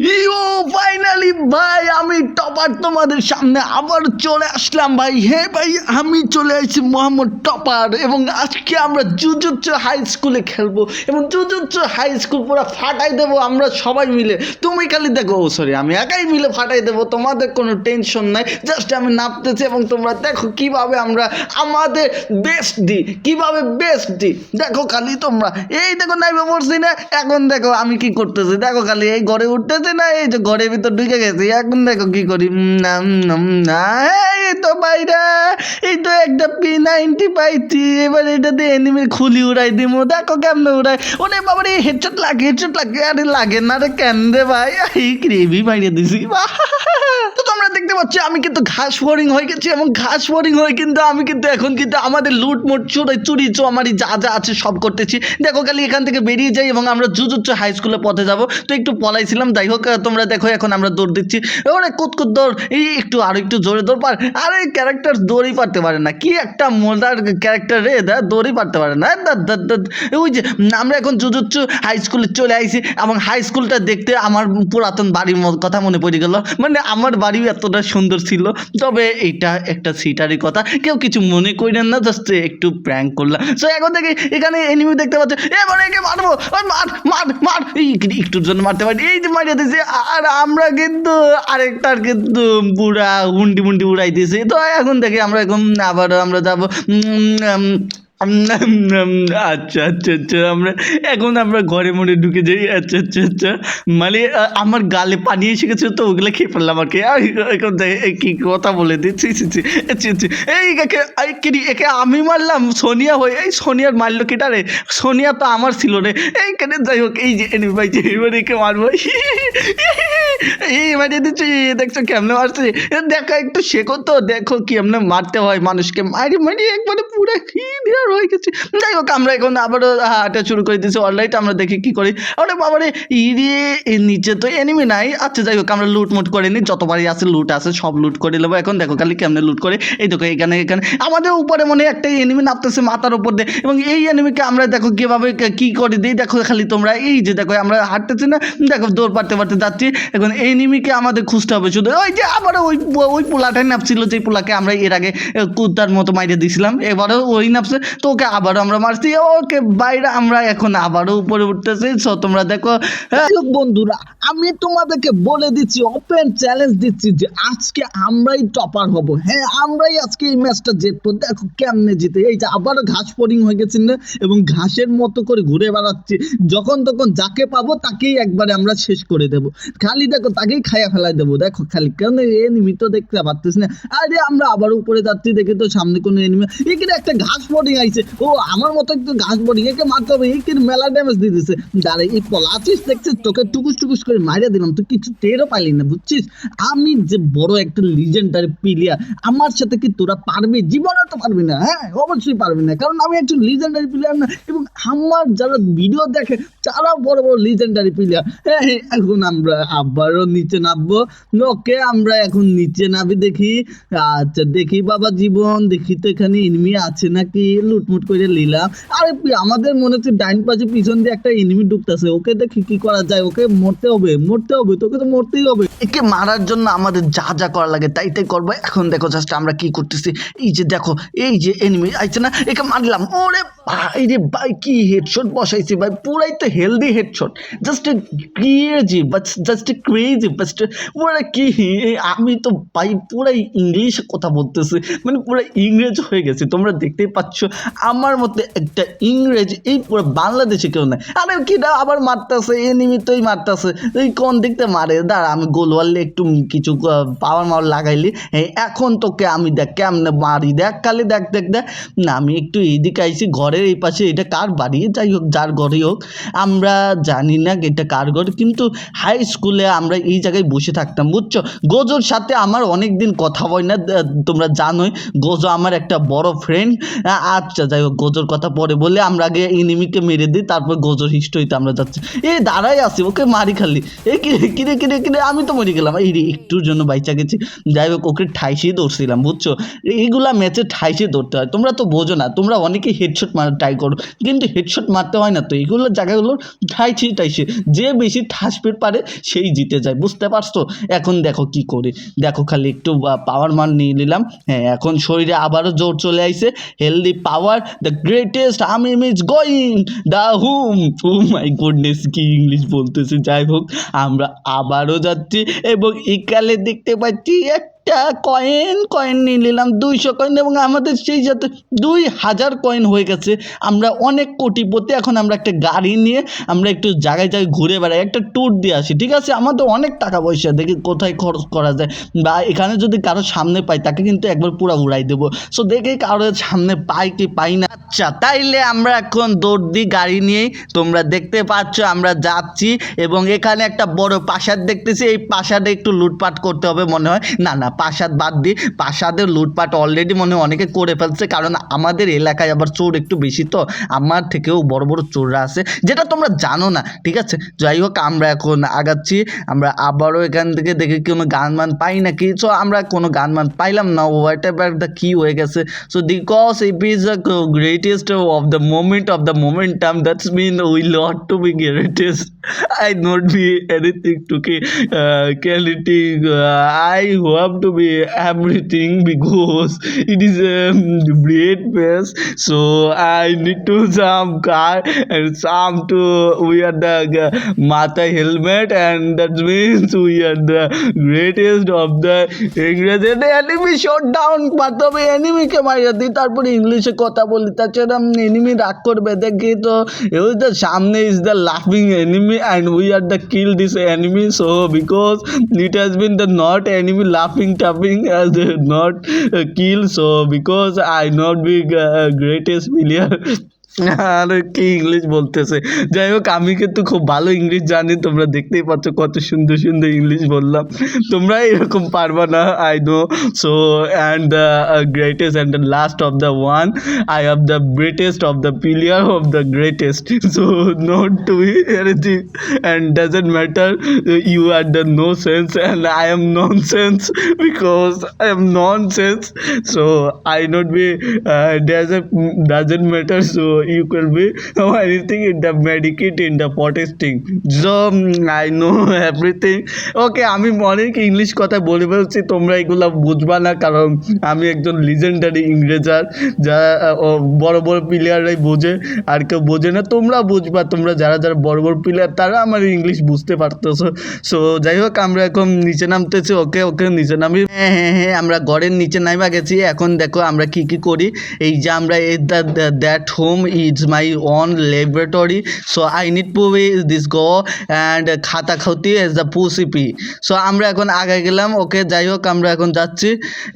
E finally ভাই, আমি topper তোমাদের সামনে আবার চলে আসলাম ভাই। হে ভাই, আমি চলে আসছি মোহাম্মদ টপার এবং আজকে আমরা জুজুচ্চ হাই স্কুলে খেলব এবং জুজুচ্চ হাই স্কুল পুরো ফাটাই দেবো আমরা সবাই মিলে। তুমি খালি দেখো, ও সরি আমি একাই মিলে ফাটাই দেবো, তোমাদের কোনো টেনশন নাই। জাস্ট আমি নাপতেছি এবং তোমরা দেখো কীভাবে আমরা আমাদের বেস্ট দিই, কীভাবে বেস্ট দিই। দেখো খালি তোমরা, এই দেখো নাইবে পড়ছি না এখন দেখো আমি কি করতেছি। দেখো খালি এই ঘরে উঠতেছে না, এই যে ঘরের ভিতর ঢুকে গেছি। এখন দেখো কি করি। উম, না, উম, না, এই তো বাইরা। এই তো একটা পি নাইনটি পাইছি। এবার এটা দিয়ে এনিমির খুলি উড়াই দিব দেখো কেমনে উড়াই। ওরে বাবা রে হেডশট লাগে হেডশট লাগে। আরে লাগে না রে কেন রে ভাই? এই গ্রেভি মারিয়ে দিছি! তো তোমরা দেখতে পাচ্ছ আমি কিন্তু ঘাস বোরিং হয়ে গেছি এবং ঘাস বোরিং হয়ে কিন্তু আমি কিন্তু এখন কিন্তু আমাদের লুট মুট চুরি চুরি চোমারি যা যা আছে সব করতেছি। দেখো খালি এখান থেকে বেরিয়ে যাই এবং আমরা জুজুচ্ছ হাই স্কুলে পথে যাব। তো একটু পলাইছিলাম। যাই হোক তোমরা দেখো এখন আমরা দৌড় দিচ্ছি। ওরে কুতকুত দৌড় এই একটু আরও একটু জোরে দৌড় পার। আরে ক্যারেক্টার দৌড়ই পারতে পারে না। কি একটা মোদার ক্যারেক্টার রে, দা দৌড়ই পারতে পারে না। ওই যে, আমরা এখন জুজুচ্ছু হাই স্কুলে চলে আইছি এবং হাই স্কুলটা দেখতে আমার পুরাতন বাড়ির কথা মনে পড়ে গেল। মানে আমার বাড়িও এতটা সুন্দর ছিল। তবে এটা একটা সিটারই কথা। কেউ কিছু মনে করেন না জাস্ট একটু প্র্যাঙ্ক করলাম। সো এখন থেকে এখানে এনিমি দেখতে পাচ্ছ। এবার একে মারবো। মার মার মার। এই একটুর জন্য মারতে পারি। এই যে মারিয়ে দিয়েছে। আর আমরা কিন্তু আরেকটার কিন্তু পুরা মুন্ডি উড়াই দিয়েছে। তো এখন থেকে আমরা এখন আবার আমরা যাব আচ্ছা আচ্ছা আচ্ছা আমরা এখন আমরা ঘরে মনে ঢুকে যাই আচ্ছা আচ্ছা আচ্ছা। মানে আমার গালে পানি এসে গেছে তো, ওগুলো খেয়ে ফেললাম আর কি। এখন কি কথা বলে দিচ্ছি এই একে এই একে আমি মারলাম, সোনিয়া হয়ে, এই সোনিয়ার মারলো কেটা রে? সোনিয়া তো আমার ছিল রে। এই কেন যাই হোক, এই যে ভাই যে, এবার একে মারবো। এই মারিয়ে দিচ্ছি, দেখছ কেমনে মারছে? দেখো একটু শেখো তো, দেখো কেমনে মারতে হয় মানুষকে। মারি মারি, একবারে পুরো হয়ে গেছে যাই হোক, আমরা এখন আবারও হাঁটা শুরু করে দিচ্ছি অলরাইট আমরা দেখি কি করি। আরে বাবারে, ইরে নিচে তো এনিমি নাই। আচ্ছা যাই হোক, আমরা লুট মুট করে নিই। যতবারই আছে লুট আছে, সব লুট করে নেব। এখন দেখো খালি কেমনে লুট করে। এই দেখো, এখানে এখানে। আমাদের উপরে মনে একটা এনিমি নামতেছে মাথার উপর দিয়ে। এবং এই এনিমিকে আমরা দেখো কীভাবে কে- করে দিই। দেখো খালি তোমরা, এই যে দেখো, আমরা হাঁটতেছি না। দেখো, দৌড় পারতে পারতে যাচ্ছি। এখন এনিমিকে আমাদের খুঁজতে হবে। শুধু ওই যে আবার ওই ওই পোলাটাই নাপছিল। যে পোলাকে আমরা এর আগে কুত্তার মতো মাইরে দিয়েছিলাম এবারও ওই নাপছে। তো ওকে আবারও আমরা মারছি। ওকে, বাইরে আমরা এখন আবারও উপরে উঠতেছি। সো তোমরা দেখো হ্যাঁ। বন্ধুরা, আমি তোমাদেরকে বলে দিচ্ছি ওপেন চ্যালেঞ্জ দিচ্ছি যে আজকে আমরাই টপার হব। হ্যাঁ আমরাই আজকে এই ম্যাচটা জিতবো। দেখো কেমনে জিতে। এই যে আবারও ঘাস বোরিং হয়ে গেছি না? এবং ঘাসের মতো করে ঘুরে বেড়াচ্ছি। যখন তখন যাকে পাবো তাকেই একবারে আমরা শেষ করে দেব। খালি দেখো তাকেই খাইয়া ফেলাই দেবো। দেখো খালি কেন এনিমি তো দেখতে পারতেছি না। আরে আমরা আবার উপরে যাচ্ছি, দেখে তো সামনে কোনো এনিমি এখানে একটা ঘাস বোরিং আইছে ও, আমার মতো একটু গাছ বোরিং একে মারতে হবে কিন্তু মেলা ড্যামেজ দিয়ে দিছে দাঁড়া, এই পলাচিস দেখছিস? তোকে টুকুস টুকুস করে মারিয়া দিলাম, তুই কিছু টেরও পাইলি না, বুঝছিস? আমি যে বড় একটা লিজেন্ডারি প্লেয়ার আমার সাথে কি তোরা পারবি? জীবনে তো পারবি না হ্যাঁ? অবশ্যই পারবি না, কারণ আমি একজন লিজেন্ডারি প্লেয়ার না, এবং আমার যারা ভিডিও দেখে, তারাও বড় বড় লিজেন্ডারি প্লেয়ার হ্যাঁ এখন আমরা আবারও নিচে নামবো। ওকে আমরা এখন নিচে নামি দেখি। আচ্ছা দেখি বাবা জীবন, দেখি তো এখানে এনিমি আছে নাকি? লুটমুট করে নিলাম। আরে আমাদের মনে হচ্ছে ডাইন পাশে পিছন দিয়ে একটা এনিমি ঢুকতেছে। ওকে দেখি কি করা যায়। ওকে মরতে হবে মরতে হবে, তোকে তো মরতেই হবে। একে মারার জন্য আমাদের যা যা করা লাগে তাই তাই করব। এখন দেখো জাস্ট আমরা কি করতেছি। এই যে দেখো, এই যে এনিমি আইছে না? একে মারলাম। ওরে ভাই রে ভাই, কি হেডশট বসাইছি ভাই। পুরাই তো healthy headshot just crazy just crazy but ওরা কি আমি তো ভাই পুরাই ইংলিশে কথা বলতেছি। মানে পুরো ইংরেজ হয়ে গেছে। তোমরা দেখতেই পাচ্ছ। আমার মতে একটা ইংরেজ, এই পুরো বাংলাদেশে কেউ নাই। আরে কিটা আবার মারতেছে, এ নিমিত্তই মারতেছে। এই কোন দিকতে মারে? দাঁড়া, আমি গোল ওয়ালে একটু কিছু পাওয়ার মাওয়ার লাগাইলি। এখন তোকে আমি দেখ, কেমনে মারি? দেখ, খালি দেখ দেখ দেখ। না, আমি একটু এইদিকে আইছি, ঘরের এই পাশে এটা কার বাড়ি? যাই হোক, যার ঘরেই হোক। আমরা জানি না এটা কার ঘর, কিন্তু হাই স্কুলে আমরা এই জায়গায় বসে থাকতাম, বুঝছ? গোজোর সাথে আমার অনেক দিন কথা হয় না তোমরা জানোই। গোজো আমার একটা বড় ফ্রেন্ড আচ্ছা যাই হোক, গোজোর কথা পরে বলে আমরা আগে ইনিমিকে মেরে দিই, তারপর গোজোর হিস্টোরিতে আমরা যাচ্ছি। এই দাঁড়াই আছি, ওকে মারি খালি। এই কিরে কিরে কিরে কিরে আমি তো মরে গেলাম। এই একটুর জন্য বাইচা গেছি। যাই হোক, ওকে ঠাইসেই দৌড়ছিলাম বুঝছ? এইগুলা ম্যাচে ঠাইসে দৌড়তে হয়। তোমরা তো বোঝো না, তোমরা অনেকেই হেডশট মারা ট্রাই করো। কিন্তু হেডশট মারতে হয় না তো, এইগুলো জায়গাগুলো ঠাইছে টাইসে যে বেশি ঠাস পেট পারে, সেই জিতে যায়, বুঝতে পারছ? এখন দেখো কি করে। দেখো খালি একটু পাওয়ার মান নিয়ে নিলাম। হ্যাঁ এখন শরীরে আবারও জোর চলে আইছে। হেলদি পাওয়ার দ্য গ্রেটেস্ট আমি miss going the hmm oh my goodness কি ইংলিশ বলতেছে? যাই হোক, আমরা আবারও যাচ্ছি এবং একালে দেখতে পাচ্ছি একটা কয়েন কয়েন নিয়ে নিলাম, দুইশো কয়েন এবং আমাদের সেই সাথে দুই হাজার কয়েন হয়ে গেছে, আমরা অনেক কোটিপতি, এখন আমরা একটা গাড়ি নিয়ে আমরা একটু জায়গায় জায়গায় ঘুরে বেড়াই, একটা ট্যুর দিয়ে আসি, ঠিক আছে? আমাদের অনেক টাকা পয়সা, দেখি কোথায় খরচ করা যায়, বা এখানে যদি কারও সামনে পাই, তাকে কিন্তু একবার পুরো উড়াই দেবো। সো দেখে কারও সামনে পাই কি পাই না। আচ্ছা তাইলে আমরা এখন দৌড় দিই গাড়ি নিয়েই, তোমরা দেখতে পাচ্ছ, আমরা যাচ্ছি এবং এখানে একটা বড় প্রাসাদ দেখতেছি, এই প্রাসাদে একটু লুটপাট করতে হবে মনে হয়। না না প্রাসাদ বাদ দিই প্রাসাদের লুটপাট অলরেডি মনে অনেকে করে ফেলছে, কারণ আমাদের এলাকায় আবার চোর একটু বেশি তো। আমার থেকেও বড় বড় চোররা আছে, যেটা তোমরা জানো না, ঠিক আছে? যাই হোক, আমরা এখন আগাচ্ছি, আমরা আবারও এখান থেকে দেখি কোনো গান মান পাই নাকি। সো আমরা কোনো গান মান পাইলাম না হোয়াট এভার দ্য কী হয়ে গেছে। So because it is the greatest of the moment of the moment momentum that's mean we lot to be greatest I not be anything to কি ক্যালিটিং I hope to be everything because it is a great place so i need to some car and some to wear the uh, mata helmet and that means we are the greatest of the ইংরেজি enemy shot down প্রথমে এনিমিকে মারিয়ে দিই তারপরে ইংলিশে কথা বলি তাছাড়া এনিমি রাগ করবে দেখি তো ওই the সামনে is the laughing enemy and we are the kill this enemy so because it has been the not enemy laughing tapping as the not kill so because I not be uh, greatest player আর কি English বলতেছে? যাই হোক, আমি কিন্তু খুব ভালো English জানি, তোমরা দেখতেই পাচ্ছ কত সুন্দর সুন্দর ইংলিশ বললাম। তোমরা এরকম পারবা না I know so and the greatest and the last of the one I have the greatest of the player of the greatest so not to anything and doesn't matter you are the no sense and I am nonsense because I am nonsense so I not be doesn't matter. So you can be anything in the medicate in the protesting so I know everything. Okay আমি অনেক English কথা বলে বলছি তোমরা এগুলো বুঝবা না, কারণ আমি একজন লিজেন্ডারি ইংরেজার যা বড় বড় প্লেয়াররাই বোঝে, আর কেউ বোঝে না, তোমরা বুঝবা, তোমরা যারা যারা বড় বড় প্লেয়ার তারা আমার ইংলিশ বুঝতে পারতেছো। সো যাই হোক, আমরা এখন নিচে নামতেছি ওকে ওকে নিচে নামি। হ্যাঁ হ্যাঁ হ্যাঁ আমরা ঘরের নিচে নামা গেছি, এখন দেখো আমরা কি কি করি। এই যে আমরা that home my own laboratory so I need to be this go and খাতা খাতি এজ দ্য পুসিপি সো আমরা এখন আগে গেলাম ওকে যাই হোক, আমরা এখন যাচ্ছি।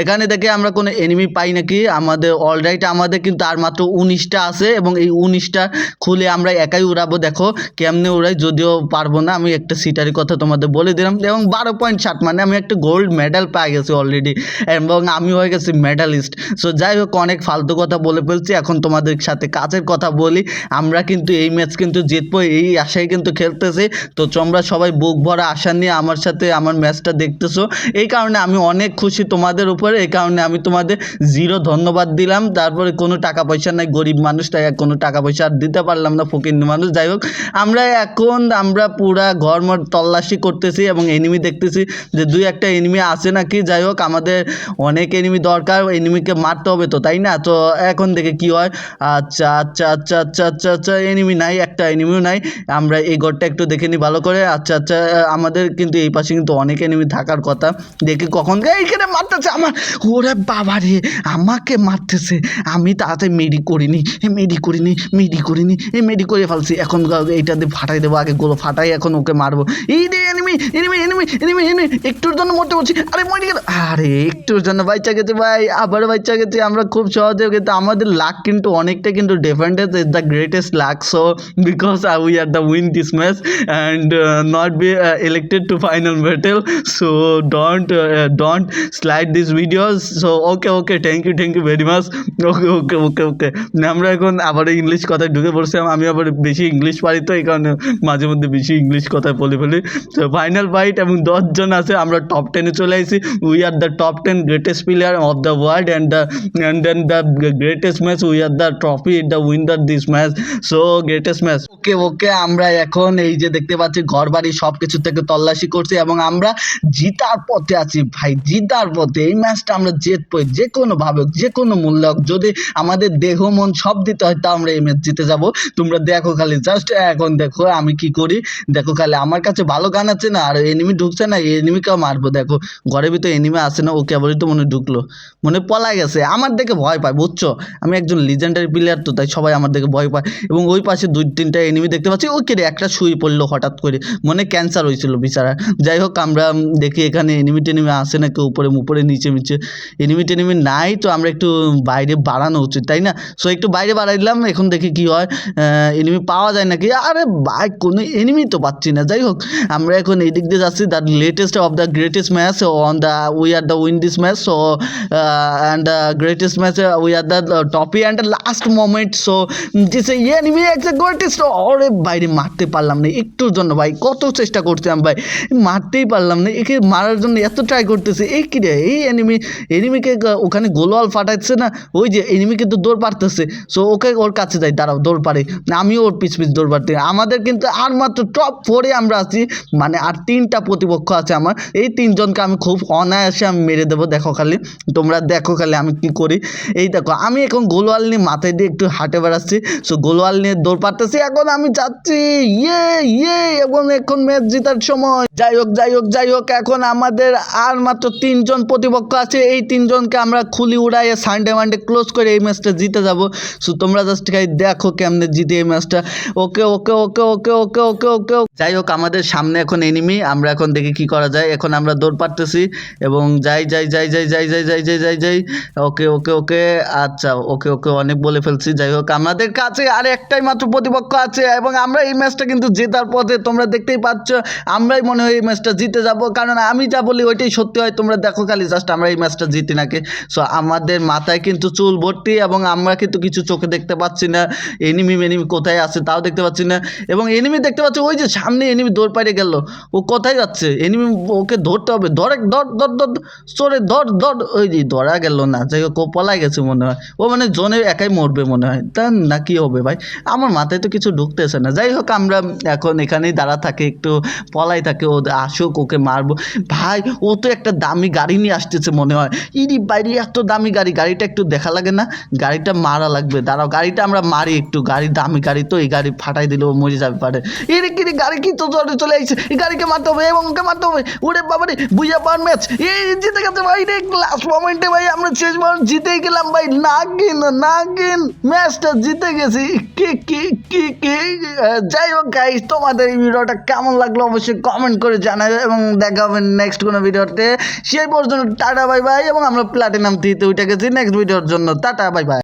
এখানে দেখে আমরা কোনো এনিমি পাই নাকি? আমাদের অলরাইট আমাদের কিন্তু আর মাত্র উনিশটা আছে এবং এই উনিশটা খুলে আমরা একাই উড়াবো। দেখো, কেমনে উড়াই, যদিও পারব না, আমি একটা সিটারি কথা তোমাদের বলে দিলাম। এবং বারো পয়েন্ট ষাট মানে আমি একটা গোল্ড মেডেল পাই গেছি অলরেডি এবং আমি হয়ে গেছি মেডালিস্ট সো যাই হোক, অনেক ফালতু কথা বলে ফেলছি, এখন তোমাদের সাথে কাজের কথা বলি, আমরা কিন্তু এই ম্যাচ কিন্তু জিতবো, এই আশায় কিন্তু খেলতেছি। তো তোমরা সবাই বুক ভরা আশা নিয়ে আমার সাথে আমার ম্যাচটা দেখতেছো। এই কারণে আমি অনেক খুশি তোমাদের উপরে, এই কারণে আমি তোমাদের জিরো ধন্যবাদ দিলাম। তারপরে কোনো টাকা পয়সা নাই, গরিব মানুষ তাই কোনো টাকা পয়সা আর দিতে পারলাম না ফকির মানুষ। যাই হোক, আমরা এখন আমরা পুরা ঘর মর তল্লাশি করতেছি এবং এনিমি দেখতেছি যে দুই একটা এনিমি আছে নাকি। যাই হোক, আমাদের অনেক এনিমি দরকার এনিমিকে মারতে হবে তো, তাই না? তো এখন দেখে কি হয়? আচ্ছা আচ্ছা আচ্ছা আচ্ছা আচ্ছা আচ্ছা এনিমি নাই, একটা এনিমিও নাই। আমরা এই ঘরটা একটু দেখে নিই ভালো করে। আচ্ছা আচ্ছা আমাদের কিন্তু এই পাশে কিন্তু অনেক এনিমি থাকার কথা। দেখি কখন এইখানে মারতেছে আমার। ওরে বাবা রে, আমাকে মারতেছে। আমি তাড়াতাড়ি মেডি করিনি মেডি করিনি মেডি করিনি, এই মেডি করে ফেলছি। এখন এইটা দিয়ে ফাটাই দেবো, আগে গোলো ফাটাই, এখন ওকে মারবো। এই রে enemy enemy enemy enemy enemy একটুর জন্য মরতে বলছি। আরে মরে গেল। আরে একটুর জন্য বাচ্চা গেছে ভাই, আবার বাচ্চা গেছে। আমরা খুব সহজে কিন্তু আমাদের লাক কিন্তু অনেকটা কিন্তু different is the greatest luck so because we are the win this match and not be elected to final battle. So don't uh, don't slide these videos. So okay okay thank you thank you very much. Okay okay okay okay. আমরা এখন আবার English কথায় ঢুকে পড়ছিলাম আমি আবার বেশি English পারি তো এই কারণে মাঝে মধ্যে বেশি ইংলিশ কথায় বলে ফেলি তো ফাইনাল ফাইট এবং দশজন আছে আমরা টপ টেনে চলে আসি we are the top ten greatest player of the world and the and the greatest match we are the trophy the winner this match so greatest match okay okay আমরা এখন এই যে দেখতে পাচ্ছি ঘর বাড়ি সব কিছু থেকে তল্লাশি করছি এবং আমরা জিতার পথে আছি। ভাই জিতার পথে এই ম্যাচটা আমরা জিতবো যে কোনো ভাবে হোক, যে কোনো মূল্য যদি আমাদের দেহ মন সব দিতে হয় তা আমরা এই ম্যাচ জিতে যাব। তোমরা দেখো খালি জাস্ট এখন দেখো আমি কি করি? দেখো খালি আমার কাছে ভালো গান আছে না আর এনিমি ঢুকছে না এনিমি এনিমিকেও মারবো দেখো। ঘরের ভিতরে এনিমি আসে না ও কেবলই তো মনে ঢুকলো। মনে পলাই গেছে আমার দেখে ভয় পায় বুঝছ? আমি একজন লিজেন্ডারি প্লেয়ার তো তাই সবাই আমার দেখে ভয় পায়। এবং ওই পাশে দুই তিনটা এনিমি দেখতে পাচ্ছি, ওই কেটে একটা শুয়ে পড়ল হঠাৎ করে। মনে ক্যান্সার হয়েছিল বিচারা যাই হোক, আমরা দেখি এখানে এনিমি টেনিমি আসে না কেউ উপরে উপরে, নিচে নিচে। এনিমি টেনিমি নাই তো আমরা একটু বাইরে বাড়ানো উচিত, তাই না? সো একটু বাইরে বাড়াইলাম এখন দেখি কি হয়। এনিমি পাওয়া যায় নাকি? আরে ভাই, কোনো এনিমি তো পাচ্ছি না। যাই হোক, আমরা এখন এই দিক দিয়ে যাচ্ছি। The latest of the greatest match on the we are the win match so and the greatest match we are the top and last moment so this enemy X greatest ওরে বাইরে মারতে পারলাম না, একটুর জন্য ভাই, কত চেষ্টা করছিলাম ভাই, মারতেই পারলাম না, একে মারার জন্য এত ট্রাই করতেছে, এই কি রে, এই এনিমি এনিমিকে ওখানে গোলওয়াল ফাটাচ্ছে না, ওই যে এনিমিকে তো দৌড় পারতেছে সো ওকে ওর কাছে যাই, দাঁড়াও, দৌড় পারে আমিও ওর পিছ পিছ দৌড় পারতে, আমাদের কিন্তু আর মাত্র টপ ফোরে আমরা আছি মানে আর তিনটা প্রতিপক্ষ আছে আমার, এই তিনজনকে আমি খুব অনায়াসে আমি মেরে দেবো, দেখো খালি, তোমরা দেখো খালি আমি কি করি, এই দেখো, আমি এখন গোলওয়াল নিয়ে মাথায় দিয়ে একটু হাঁটে বেড়াচ্ছি সো গোলওয়াল নিয়ে দৌড় পারতেছি। এখন আমি যাচ্ছি। ইয়ে ইয়ে এবং এখন ম্যাচ জেতার সময়। যাই হোক যাই হোক যাই হোক, এখন আমাদের আর মাত্র তিনজন প্রতিপক্ষ আছে। এই তিনজনকে আমরা খুলি উড়াইয়ে সানডে মানডে ক্লোজ করে এই ম্যাচটা জিতে যাব। সো তোমরা জাস্ট খাই দেখো কেমনে জিতে এই ম্যাচটা। ওকে ওকে ওকে ওকে ওকে ওকে ওকে যাই হোক, আমাদের সামনে এখন এনিমি আমরা এখন দেখি কি করা যায়। এখন আমরা দৌড় পারতেছি এবং যাই যাই যাই যাই যাই যাই যাই যাই যাই। যাই ওকে ওকে ওকে আচ্ছা ওকে ওকে অনেক বলে ফেলছি। যাই হোক আমাদের কাছে আর একটাই মাত্র প্রতিপক্ষ আছে এবং আমরা এই ম্যাচটা কিন্তু জেতার পথে তোমরা দেখতেই পাচ্ছ, আমরাই মনে হয় এই ম্যাচটা জিতে যাব। কারণ আমি যা বলি ওইটাই সত্যি হয়, তোমরা দেখো খালি জাস্ট আমরা এই ম্যাচটা জিতি নাকি। সো আমাদের মাথায় কিন্তু চুল ভর্তি এবং আমরা কিন্তু কিছু চোখে দেখতে পাচ্ছি না। এনিমি এনিমি কোথায় আছে তাও দেখতে পাচ্ছি না। এবং এনিমি দেখতে পাচ্ছি, ওই যে সামনে এনিমি দৌড় পাইরে গেল, ও কোথায় যাচ্ছে? এনিমি ওকে ধরতে হবে, ধরে, ধর ধর ধর সরে ধর ধর, ওই ধরা গেল না, যাই হোক, ও পলাই গেছে মনে হয়। ও মানে জনে একাই মরবে মনে হয়। তা না কি হবে ভাই? আমার মাথায় তো কিছু ঢুকতেছে না। যাই হোক, আমরা এখন এখানেই দাঁড়া থাকে, একটু পলাই থাকে, ও আসুক, ওকে মারবো। ভাই, ও তো একটা দামি গাড়ি নিয়ে আসতেছে মনে হয়। ইরি বাইরে, এত দামি গাড়ি, গাড়িটা একটু দেখা লাগে না? গাড়িটা মারা লাগবে, দাঁড়াও, গাড়িটা আমরা মারি একটু, গাড়ি দামি গাড়ি তো, এই গাড়ি ফাটাই দিলে ও মরে যাবে পারে। এরে কি গাড়ি কি তো জলে চলে আসছে এই গাড়িকে মারতে হবে এবং ওকে মারতে হবে। ওরে বাবারে, বুঝা পার ম্যাচ। এই জিতে গেছে ভাই রে লাস্ট মোমেন্টে ভাই আমরা শেষ জিতেই গেলাম ভাই। নাগিন নাগিন ম্যাচটা জিতে গেছি। কি কি কি কি? যাই হোক গাইস তোমাদের এই ভিডিওটা কেমন লাগল অবশ্যই কমেন্ট করে জানাবে এবং দেখা হবে নেক্সট কোনো ভিডিওতে। সেই পর্যন্ত টাটা বাই বাই এবং আমরা প্লাটিনাম থ্রিতে উঠে গেছি নেক্সট ভিডিওর জন্য। Tata bye bye